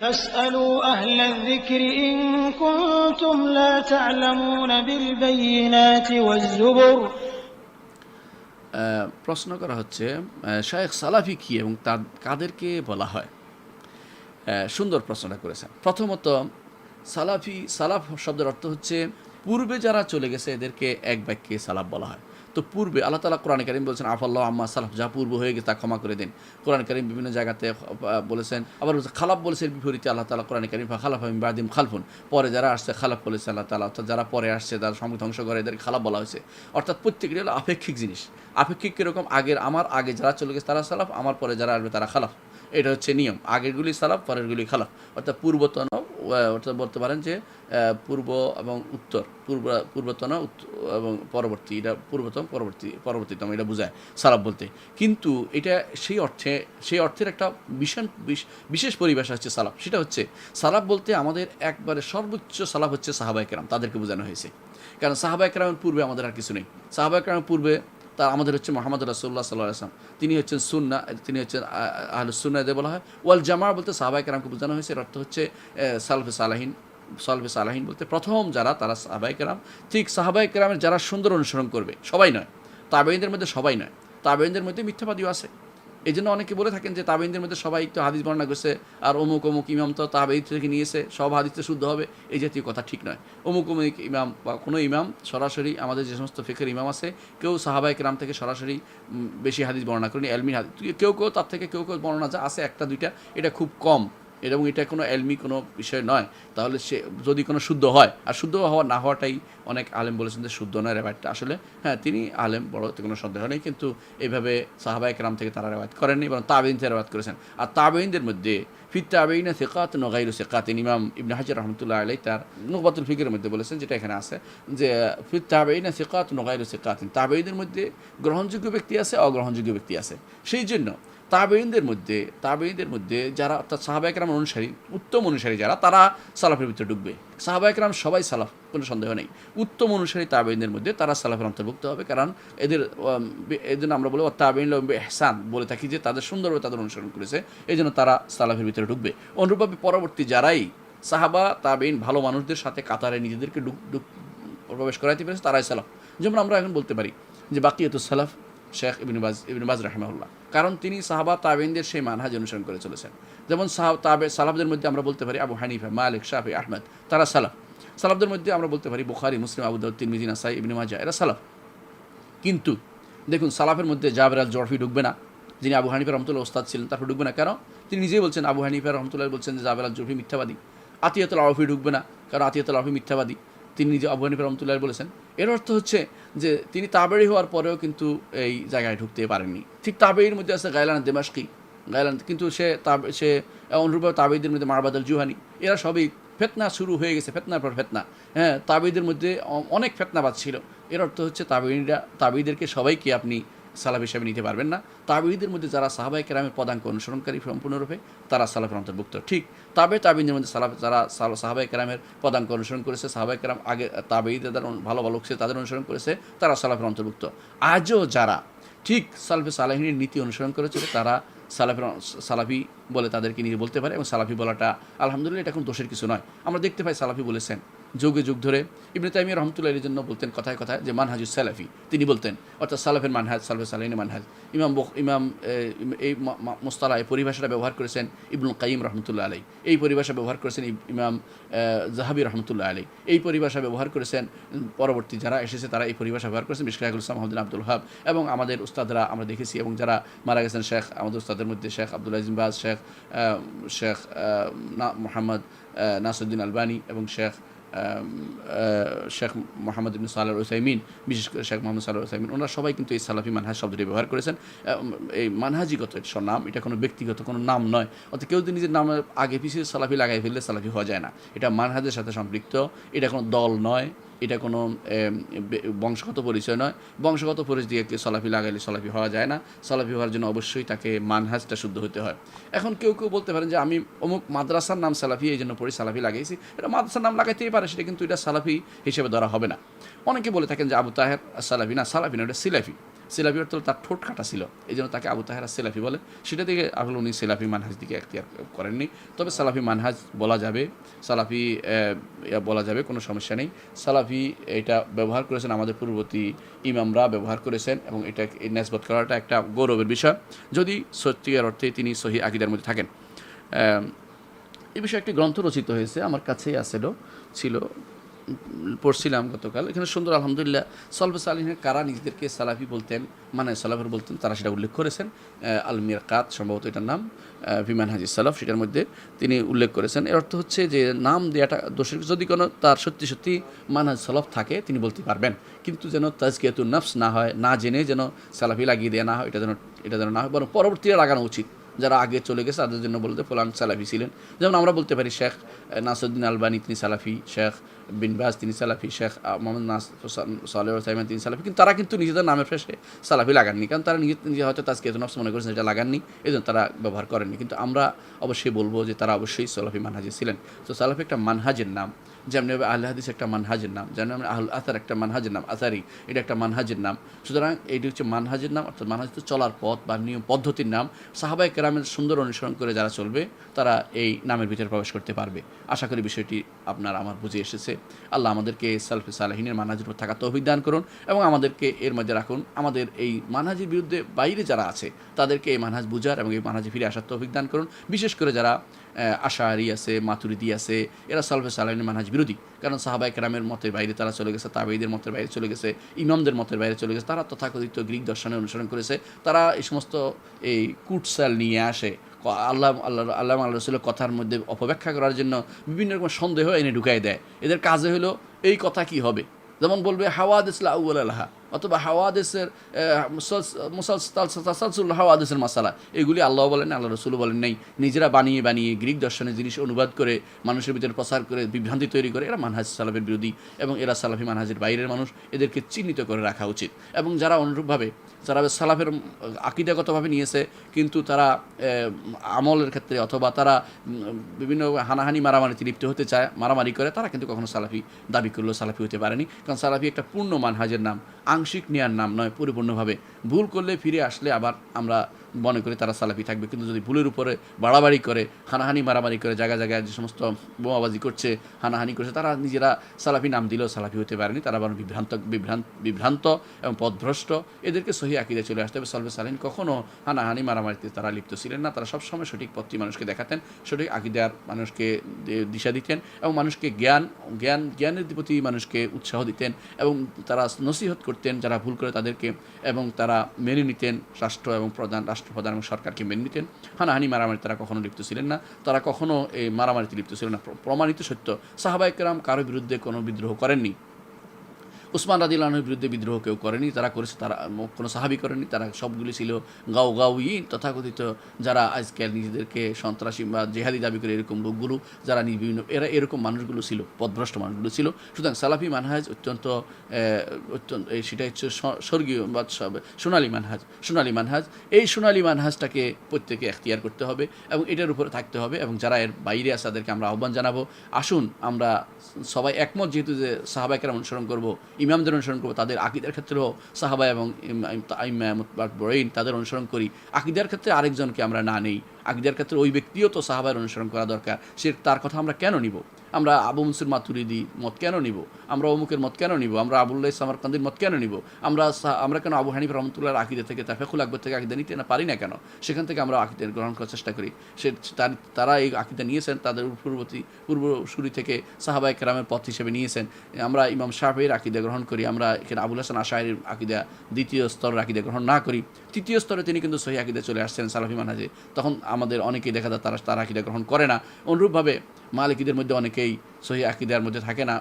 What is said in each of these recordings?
فاسألوا أهل الذكر إن كنتم لا تعلمون بالبينات والزبر আহ, প্রশ্ন করা হচ্ছে আহ, শায়েখ সালাফি কি এবং তার কাদেরকে বলা হয় আহ, সুন্দর প্রশ্নটা করেছেন প্রথমত সালাফি সালাফ শব্দের অর্থ হচ্ছে পূর্বে যারা চলে গেছে এদেরকে এক বাক্যে সালাফ বলা হয় তো পূর্বে আল্লাহ তালা কোরআন করিম বলছেন, আফাল্লাহ আম্মা সালাফ। যা পূর্ব হয়ে গেছে তা ক্ষমা করে দিন। কোরআন করিম বিভিন্ন জায়গাতে বলেছেন, আবার খালাফ বলেছে বিপরীতে আল্লাহ তালা কোরআন করিম খালাফ আমি বাদিম খালফুন। পরে যারা আসছে, খালাফ বলেছে আল্লাহ তালা অর্থাৎ যারা পরে আসছে তারা সঙ্গে ধ্বংস করে, এদেরকে খালাফ বলা হয়েছে। অর্থাৎ প্রত্যেকটি হলো আপেক্ষিক জিনিস। আপেক্ষিক কীরকম? আগের আমার, আগে যারা চলে গেছে তারা সালাফ, আমার পরে যারা আসবে তারা খালাফ। এটা হচ্ছে নিয়ম। আগেরগুলি সালাফ, পরেরগুলি খালাফ। অর্থাৎ পূর্বতন অর্থাৎ বলতে পারেন যে পূর্ব এবং উত্তর, পূর্ব, পূর্বতন এবং পরবর্তী, এটা পূর্বতম পরবর্তী, পরবর্তীতম, এটা বোঝায় সালাফ বলতে। কিন্তু এটা সেই অর্থে, সেই অর্থের একটা বিশ- বিশেষ পরিভাষা হচ্ছে সালাপ সেটা হচ্ছে সালাপ বলতে আমাদের একবারে সর্বোচ্চ সালাপ হচ্ছে সাহাবাই কেরাম, তাদেরকে বোঝানো হয়েছে। কারণ সাহাবাই কেরামের পূর্বে আমাদের আর কিছু নেই। সাহাবাই কেরামের পূর্বে তা আমাদের হচ্ছে মোহাম্মদ রাসুল্লাহ সাল্লাহ আসলাম তিনি হচ্ছেন সুন্না, তিনি হচ্ছেন আহলুসুন্না এদের বলা হয়। ওয়াল জামা বলতে সাহাবাই কেরামকে বোঝানো হয়েছে, এর অর্থ হচ্ছে সালফে সালাহিন সালফে সালাহিন বলতে প্রথম যারা, তারা সাহাবাই কেরাম। ঠিক সাহাবাই কেরামের যারা সুন্দর অনুসরণ করবে, সবাই নয়। তাবেইনদের মধ্যে সবাই নয়। তাবেইনদের মধ্যে মিথ্যাবাদীও আছে। এই জন্য অনেকে বলে থাকেন যে তাবেইনদের মধ্যে সবাই তো হাদিস বর্ণনা করছে, আর অমুক অমুক ইমাম তো তাবেই থেকে নিয়েছে, সব হাদিসে শুদ্ধ হবে, এই জাতীয় কথা ঠিক নয়। অমুক অমুক ইমাম বা কোনো ইমাম সরাসরি আমাদের যে সমস্ত ফেকের ইমাম আছে, কেউ সাহাবাহিক রাম থেকে সরাসরি বেশি হাদিস বর্ণনা করেনি এলমি হাদিস। কেউ কেউ তার থেকে কেউ কেউ বর্ণনা যা আছে একটা দুইটা, এটা খুব কম। এবং এটা কোনো এলমি কোনো বিষয় নয়। তাহলে সে যদি কোনো শুদ্ধ হয়, আর শুদ্ধ হওয়া না হওয়াটাই অনেক আলেম বলেছেন যে শুদ্ধ নয় রেবায়তটা আসলে হ্যাঁ তিনি আলেম, বড় এতে কোনো সন্দেহ নেই, কিন্তু এইভাবে সাহাবাই কেরাম থেকে তারা রেবায়ত করেননি এবং তাবেইন থেকে রেবায়ত করেছেন। আর তাবেইনদের মধ্যে ফির তাবেইনা সেকাত নগাইরু সেকাত ইমাম ইবনে হাজার রহমতুল্লাহ আলাই তার নুকবাতুল ফিকের মধ্যে বলেছেন, যেটা এখানে আছে, যে ফির তাবেইনা সেকাত নগাইরু সেকাত তাবেইনদের মধ্যে গ্রহণযোগ্য ব্যক্তি আছে, অগ্রহণযোগ্য ব্যক্তি আছে। সেই জন্য তাবেইনদের মধ্যে তাবেইনদের মধ্যে যারা অর্থাৎ সাহাবাইকরাম অনুসারী, উত্তম অনুসারী যারা, তারা সালাফের ভিতরে ঢুকবে। সাহাবাইকরাম সবাই সালাফ, কোনো সন্দেহ নেই। উত্তম অনুসারী তাবেইনদের মধ্যে তারা সালাফের অন্তর্ভুক্ত হবে, কারণ এদের জন্য আমরা বলব তাবেইন এহসান বলে থাকি যে তাদের সুন্দরভাবে তাদের অনুসরণ করেছে এই জন্য তারা সালাফের ভিতরে ঢুকবে। অনুরূপভাবে পরবর্তী যারাই সাহাবা তাবেইন ভালো মানুষদের সাথে কাতারে নিজেদেরকে ঢুক ঢুক, প্রবেশ করাইতে পেরেছে, তারাই সালাফ। যেমন আমরা এখন বলতে পারি যে বাকি এত সালাফ, শেখ ইবিন বাজ ইবিন বাজ রাহমাহুল্লাহ। কারণ তিনি সাহাবা তাবেইনদের সেই মানহাজ অনুসরণ করে চলেছেন। যেমন সাহাব তাবে, সালাফদের মধ্যে আমরা বলতে পারি আবু হানিফা, মালিক শাহি আহমেদ, তারা সালাফ। সালাফদের মধ্যে আমরা বলতে পারি বুখারি, মুসলিম, আবু দাউদ, তিরমিজি, নাসাই, ইবনে মাজা এরা সালাফ। কিন্তু দেখুন, সালাফের মধ্যে জাবের আল জরফি ঢুকবে না, যিনি আবু হানিফা রহমতুল্লাহ ওস্তাদ ছিলেন, তারপর ঢুকবে না। কেন? তিনি নিজেই বলছেন আবু হানিফা রহমতুল্লাহ বলছেন যে জাবের আল জরফি মিথ্যাবাদী। আতিয়াতুল আরফি ঢুকবে না, কারণ আতিয়াতুল আরফি মিথ্যাবাদী। তিনি নিজে আবু হানিফা রহমতুল্লাহ বলেছেন। এর অর্থ হচ্ছে যে তিনি তাবেড়ি হওয়ার পরেও কিন্তু এই জায়গায় ঢুকতে পারেননি। ঠিক তাবেরির মধ্যে আছে গায়লান দেমাসকি গায়লান, কিন্তু সে তাবে, সে অনুরূপ তাবেদের মধ্যে মারবাদল জুহানি। এরা সবই ফেতনা শুরু হয়ে গেছে, ফেতনার পর ফেতনা। হ্যাঁ তাবিদের মধ্যে অনেক ফেতনাবাদ ছিল। এর অর্থ হচ্ছে তাবেইরা তাবিদেরকে সবাইকে আপনি সালাফ হিসাবে নিতে পারবেন না। তাবেইদের মধ্যে যারা সাহাবাই কেরামের পদাঙ্ক অনুসরণকারী সম্পূর্ণরূপে, তারা সালাফের অন্তর্ভুক্ত। ঠিক তবে তাবিনদের মধ্যে সালাফ যারা সাহাবাই কেরামের পদাঙ্ক অনুসরণ করেছে সাহাবাই কেরাম আগে তাবেইদের যারা ভালো ভালো ছিল তাদের অনুসরণ করেছে, তারা সালাফের অন্তর্ভুক্ত। আজও যারা ঠিক সালফে সালাহিনীর নীতি অনুসরণ করেছিল তারা সালাফের সালাফি বলে তাদেরকে নিয়ে বলতে পারে এবং সালাফি বলাটা আলহামদুলিল্লাহ এটা এখন দোষের কিছু নয়। আমরা দেখতে পাই সালাফি বলেছেন যুগে যুগ ধরে ইবনে তাইমিয়া রহমতুল্লাহ জন্য বলতেন কথায় কথায় যে মানহাজুস সালাফি। তিনি বলতেন, অর্থাৎ সালাফের মানহাজ, সালাফে সালাহিনী মানহাজ। ইমাম ইমাম এই মোস্তালা এই পরিভাষাটা ব্যবহার করেছেন ইবনুল কাইম রহমতুল্লাহ আলাই। এই পরিভাষা ব্যবহার করেছেন ইমাম জাহাবি রহমতুল্লাহ আলাই। এই পরিভাষা ব্যবহার করেছেন পরবর্তী যারা এসেছে তারা এই পরিভাষা ব্যবহার করেছেন বিশকাহুল ইসলাম আব্দুল হাব এবং আমাদের উস্তাদরা আমরা দেখেছি এবং যারা মারা গেছেন শেখ, আমাদের উস্তাদের মধ্যে শেখ আব্দুল আজিম বাজ, শেখ শেখ না- মোহাম্মদ নাসুদ্দিন আলবানী এবং শেখ শেখ মোহাম্মদ ইবিন সাল্লাহ ওসাইমিন বিশেষ করে শেখ মোহাম্মদ সাল্লাহ ওসাইমিন ওনারা সবাই কিন্তু এই সালাফি মানহাজ শব্দটি ব্যবহার করেছেন। এই মানহাজিগত নাম, এটা কোনো ব্যক্তিগত কোনো নাম নয়। অর্থাৎ কেউ যদি নিজের নামের আগে পিছিয়ে সালাফি লাগাই ফেললে সালাফি হওয়া যায় না। এটা মানহাজের সাথে সম্পৃক্ত, এটা কোনো দল নয়। এটা কোনো বংশগত পরিচয় নয়। বংশগত পরিচয় দিয়ে সালাফি লাগাইলে সলাফি হওয়া যায় না। সলাফি হওয়ার জন্য অবশ্যই তাকে মানহাজটা শুদ্ধ হতে হয়। এখন কেউ কেউ বলতে পারেন যে আমি অমুক মাদ্রাসার নাম সালাফি, এই জন্য পড়ি সালাফি লাগাইছি। এটা মাদ্রাসার নাম লাগাইতেই পারে, সেটা কিন্তু এটা সালাফি হিসেবে ধরা হবে না। অনেকে বলে থাকেন যে আবু তাহের সালাফি না সালাফি না, এটা সিলাফি। সেলাফি অর্থ তার ঠোঁট কাটা ছিল। এই জন্য তাকে আবু তাহেরা সেলাফি বলে। সেটা থেকে আসলে উনি সেলাফি মানহাজ দিকে এখতিয়ার করেননি। তবে সালাফি মানহাজ বলা যাবে, সালাফি বলা যাবে, কোনো সমস্যা নেই। সালাফি এটা ব্যবহার করেছেন আমাদের পূর্ববর্তী ইমামরা ব্যবহার করেছেন এবং এটা নেসবত করাটা একটা গৌরবের বিষয়। যদি সত্যিকার অর্থে তিনি সহি আকিদার মধ্যে থাকেন। এ বিষয়ে একটি গ্রন্থ রচিত হয়েছে, আমার কাছেই আসেলো, ছিল পড়ছিলাম গতকাল। এখানে সুন্দর আলহামদুলিল্লাহ সলবে সালিনের কারা নিজেদেরকে সালাফি বলতেন মানে সালাফের বলতেন তারা সেটা উল্লেখ করেছেন। আহ, আল মিরকাত সম্ভবত এটার নাম বিমান হাজি সালাফ সেটার মধ্যে তিনি উল্লেখ করেছেন। এর অর্থ হচ্ছে যে নাম দেওয়াটা দোষের যদি কোনো তার সত্যি সত্যি মানহাজ সলফ থাকে তিনি বলতে পারবেন। কিন্তু যেন তাজকিয়াতুন নফস না হয় না জেনে যেন সালাফি লাগিয়ে দেওয়া না হয় এটা যেন এটা যেন না হয় বরং পরবর্তীতে লাগানো উচিত। যারা আগে চলে গেছে, তাদের জন্য বলতে ফলান সালাফি ছিলেন। যেমন আমরা বলতে পারি শেখ নাসুদ্দিন আলবানি, তিনি সালাফি, শেখ বিন বাজ, তিনি সালাফি, শেখ মোহাম্মদ নাস, সালেহ সাইমান তিনি সালাফি। কিন্তু তারা কিন্তু নিজেদের নামের ফেসে সালাফি লাগাননি। কারণ তারা নিজে নিজে হয়তো তাজকে নফস মনে করেছেন এটা লাগাননি এই জন্য তারা ব্যবহার করেননি। কিন্তু আমরা অবশ্যই বলব যে তারা অবশ্যই সালাফি মানহাজে ছিলেন। তো সালাফি একটা মানহাজের নাম। যেমনি আল হাদিস একটা মানহাজের নাম যেমন আহুল আসার একটা মানহাজের নাম, আসারি, এটা একটা মানহাজের নাম। সুতরাং এটি হচ্ছে মানহাজের নাম, অর্থাৎ মানহাজ চলার পথ বা নিয়ম পদ্ধতির নাম। সাহাবাই কেরামের সুন্দর অনুসরণ করে যারা চলবে, তারা এই নামের ভিতরে প্রবেশ করতে পারবে। আশা করি বিষয়টি আপনার আমার বুঝে এসেছে। আল্লাহ আমাদেরকে সালফে সালাহিনের মানহাজের উপর থাকা তৌফিক দান করুন এবং আমাদেরকে এর মধ্যে রাখুন, আমাদের এই মানহাজের বিরুদ্ধে বাইরে যারা আছে, তাদেরকে এই মানহাজ বুঝার এবং এই মানহাজে ফিরে আসার তৌফিক দান করুন। বিশেষ করে যারা আশাহারি আছে, মাতুরিদি আছে, এরা সালফে সালাহিনের মানহাজ বিরোধী। কারণ সাহাবাই কেরামের মতের বাইরে তারা চলে গেছে তাবেইদের মতের বাইরে চলে গেছে, ইমামদের মতের বাইরে চলে গেছে, তারা তথাকথিত গ্রিক দর্শনের অনুসরণ করেছে। তারা এই সমস্ত এই কুটসাল নিয়ে আসে। আল্লাহ আল্লাহ আল্লাহ আল্লাহ কথার মধ্যে অপব্যাখ্যা করার জন্য বিভিন্ন রকম সন্দেহ এনে ঢুকাই দেয়। এদের কাজে হলো, এই কথা কি হবে? যেমন বলবে হাওয়াদিস লাউল আল্লাহা অথবা হাওয়াদেশের মুসালসুল হাওয়াদেশের মাসালা। এগুলি আল্লাহ বলেন, আল্লাহ রসুল বলেন নেই। নিজেরা বানিয়ে বানিয়ে গ্রিক দর্শনের জিনিস অনুবাদ করে, মানুষের ভিতরে প্রচার করে, বিভ্রান্তি তৈরি করে, এরা মানহাজ সালাফের বিরোধী এবং এরা সালাফি মানহাজের বাইরের মানুষ, এদেরকে চিহ্নিত করে রাখা উচিত। এবং যারা অনুরূপভাবে, যারা সালাফের আকিদাগতভাবে নিয়েছে, কিন্তু তারা আমলের ক্ষেত্রে অথবা তারা বিভিন্ন হানাহানি, মারামারিতে লিপ্ত হতে চায়, মারামারি করে, তারা কিন্তু কখনো সালাফি দাবি করলেও সালাফি হতে পারেনি। কারণ সালাফি একটা পূর্ণ মানহাজের নাম। আংশিক নেয়ার নাম নয়, পরিপূর্ণভাবে। ভুল করলে ফিরে আসলে আবার আমরা মনে করি তারা সালাফি থাকবে। কিন্তু যদি ভুলের উপরে বাড়াবাড়ি করে, হানাহানি, মারামারি করে জায়গায় জায়গায় যে সমস্ত বোমাবাজি করছে, হানাহানি করছে, তারা নিজেরা সালাফি নাম দিলেও সালাফি হতে পারেনি। তারা বরং বিভ্রান্ত বিভ্রান্ত বিভ্রান্ত এবং পথভ্রষ্ট। এদেরকে সহি আকিদে চলে আসতে হবে। সলভে সালিন কখনও হানাহানি, মারামারিতে তারা লিপ্ত ছিলেন না। তারা সবসময় সঠিক পথটি মানুষকে দেখাতেন, সঠিক আকিদার মানুষকে দিশা দিতেন এবং মানুষকে জ্ঞান জ্ঞান, জ্ঞানের প্রতি মানুষকে উৎসাহ দিতেন এবং তারা নসিহত করতেন যারা ভুল করে তাদেরকে এবং তারা মেনে নিতেন রাষ্ট্র এবং প্রধান রাষ্ট্রপ্রধান এবং সরকারকে মেনে নিতেন। হানাহানি, মারামারি তারা কখনো লিপ্ত ছিলেন না। তারা কখনো এই মারামারিতে লিপ্ত ছিলেন না। প্রমাণিত সত্য সাহাবাইকেরাম কারও বিরুদ্ধে কোনো বিদ্রোহ করেননি। উসমান রাদিল্লাহর বিরুদ্ধে বিদ্রোহ কেউ করেনি, তারা করেছে, তারা কোনো সাহাবি করেনি তারা সবগুলি ছিল গাও গাউইন তথাকথিত যারা আজকাল নিজেদেরকে সন্ত্রাসী বা জেহাদি দাবি করে এরকম লোকগুলো, যারা বিভিন্ন, এরা এরকম মানুষগুলো ছিল, পদভ্রষ্ট মানুষগুলো ছিল। সুতরাং সালাফি মানহাজ অত্যন্ত অত্যন্ত সেটা হচ্ছে স্বর্গীয় বা সোনালী মানহাজ সোনালী মানহাজ। এই সোনালী মানহাজটাকে প্রত্যেকে এখতিয়ার করতে হবে এবং এটার উপরে থাকতে হবে এবং যারা এর বাইরে আছে তাদেরকে আমরা আহ্বান জানাব। আসুন, আমরা সবাই একমত যেহেতু যে সাহাবাইকেরা অনুসরণ করব ইমামদের অনুসরণ করব, তাদের আকিদার ক্ষেত্রেও সাহাবা এবং বড়ইন তাদের অনুসরণ করি। আকিদার ক্ষেত্রে আরেকজনকে আমরা না নেই। আকিদার ক্ষেত্রে ওই ব্যক্তিও তো সাহাবার অনুসরণ করা দরকার। সে তার কথা আমরা কেন নিব? আমরা আবু মুসুর মাতুরিদি মত কেন নিব? আমরা অমুকের মত কেন নিব? আমরা আবুল্লাহ সামারকান্দির মত কেন নিব? আমরা আমরা কেন আবু হানিফ রহমতুল্লাহ আকিদা থেকে তার ফেকুল আকবর থেকে আকিদা নিতে না পারি না কেন? সেখান থেকে আমরা আকিদা গ্রহণ করার চেষ্টা করি। সে, তার এই আকিদা নিয়েছেন, তাদের পূর্ববর্তী পূর্বসূরি থেকে সাহাবাই কেরামের পথ হিসেবে নিয়েছেন। আমরা ইমাম শাহের আকিদা গ্রহণ করি, আমরা এখানে আবুল হাসান আশাহের আকিদা, দ্বিতীয় স্তরের আকিদা গ্রহণ না করি। তৃতীয় স্তরে তিনি কিন্তু সহি আকিদা চলে আসছেন সালাফি মানহাজে। তখন আমাদের অনেকেই দেখা যায় তারা, তার আকিদা গ্রহণ করে না। অনুরূপভাবে মালিকীদের মধ্যে অনেকেই সহি আকিদার মধ্যে থাকে না।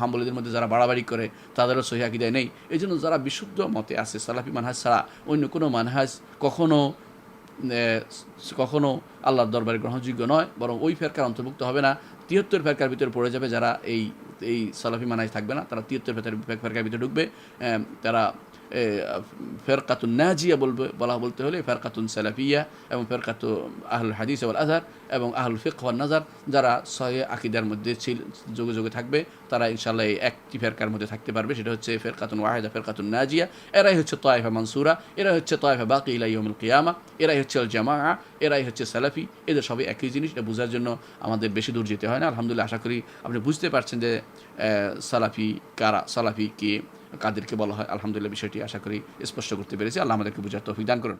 হাম্বলিদের মধ্যে যারা বাড়াবাড়ি করে তাদেরও সহি আকিদায় নেই। এই জন্য যারা বিশুদ্ধ মতে আছে সালাফি মানহাজ ছাড়া অন্য কোনো মানহাজ কখনো এ, কখনো আল্লাহর দরবারে গ্রহণযোগ্য নয় বরং ওই ফেরকার অন্তর্ভুক্ত হবে না। তিয়াত্তর ফেরকার ভিতরে পড়ে যাবে যারা এই এই সালাফি মানাজ থাকবে না তারা তিয়াত্তর ফেরকার ভিতরে ঢুকবে। তারা ফেরকাতুন নাজিয়া বলবে, বলা বলতে হলে ফেরকাতুন সালাফিয়া এবং ফেরকাতু আহলুল হাদিস ওয়াল আজহার এবং আহলুল ফিক ওয়াল নাজার, যারা সহে আকিদার মধ্যে ছিল, যোগে যোগে থাকবে, তারা ইনশাল্লাহ এই একটি ফেরকার মধ্যে থাকতে পারবে। সেটা হচ্ছে ফেরকাতুন ওয়াহেদা, ফেরকাতুন নাজিয়া, এরাই হচ্ছে তয়েফা মানসুরা, এরাই হচ্ছে তয়েফা বাকি ইলাইয়মুল কিয়ামা, এরাই হচ্ছে আল জামা এরাই হচ্ছে সালাফি। এদের সবই একই জিনিস, এটা বোঝার জন্য আমাদের বেশি দূর যেতে হয় না। আলহামদুলিল্লাহ, আশা করি আপনি বুঝতে পারছেন যে সালাফি কারা, সালাফি কে? কাদেরকে বলা হয়, আলহামদুলিল্লাহ বিষয়টি আশা করি স্পষ্ট করতে পেরেছি। আল্লাহ আমাদেরকে বুঝার তৌফিক দান করুন।